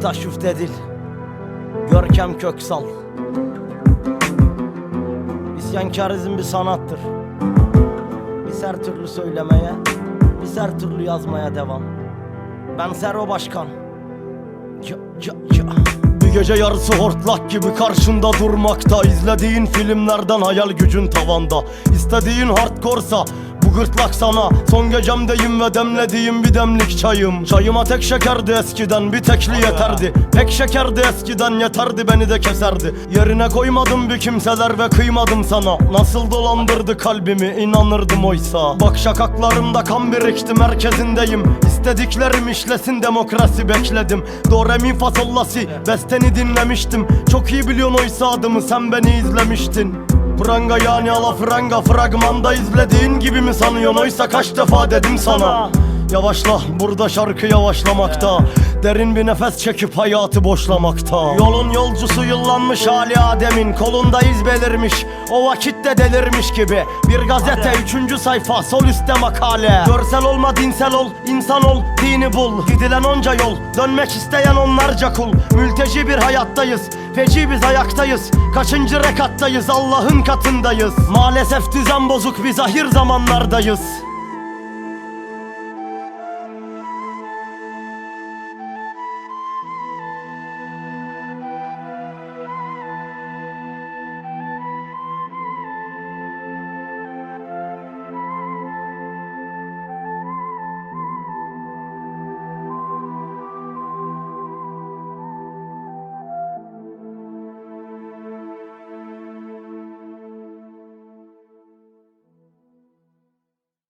taş üftedil Görkem Köksal İsyankarizm bir sanattır. Biz her türlü söylemeye Biz her türlü yazmaya devam. Ben Sero Başkan. Ya, ya, ya. Bir gece yarısı hortlak gibi karşında durmakta. İzlediğin filmlerden hayal gücün tavanda. İstediğin hardcore'sa bu gırtlak sana. Son gecemdeyim ve demlediğim bir demlik çayım. Çayıma tek şekerdi eskiden bir tekli yeterdi. Tek şekerdi eskiden yeterdi beni de keserdi. Yerine koymadım bir kimseler ve kıymadım sana. Nasıl dolandırdı kalbimi inanırdım oysa. Bak şakaklarımda kan birikti merkezindeyim. İstediklerim işlesin demokrasi bekledim. Do re besteni dinlemiştim. Çok iyi biliyorsun oysa adımı sen beni izlemiştin Pranga yani ala franga fragmanda izlediğin gibi mi sanıyorsun? Oysa kaç defa dedim sana Yavaşla burada şarkı yavaşlamakta. Derin bir nefes çekip hayatı boşlamakta. Yolun yolcusu yıllanmış hali Adem'in Kolunda iz belirmiş. O vakitte delirmiş gibi. Bir gazete üçüncü sayfa sol üstte makale. Görsel olma dinsel ol insan ol dini bul. Gidilen onca yol dönmek isteyen onlarca kul. Mülteci bir hayattayız Feci biz ayaktayız. Kaçıncı rekattayız Allah'ın katındayız. Maalesef düzen bozuk biz ahir zamanlardayız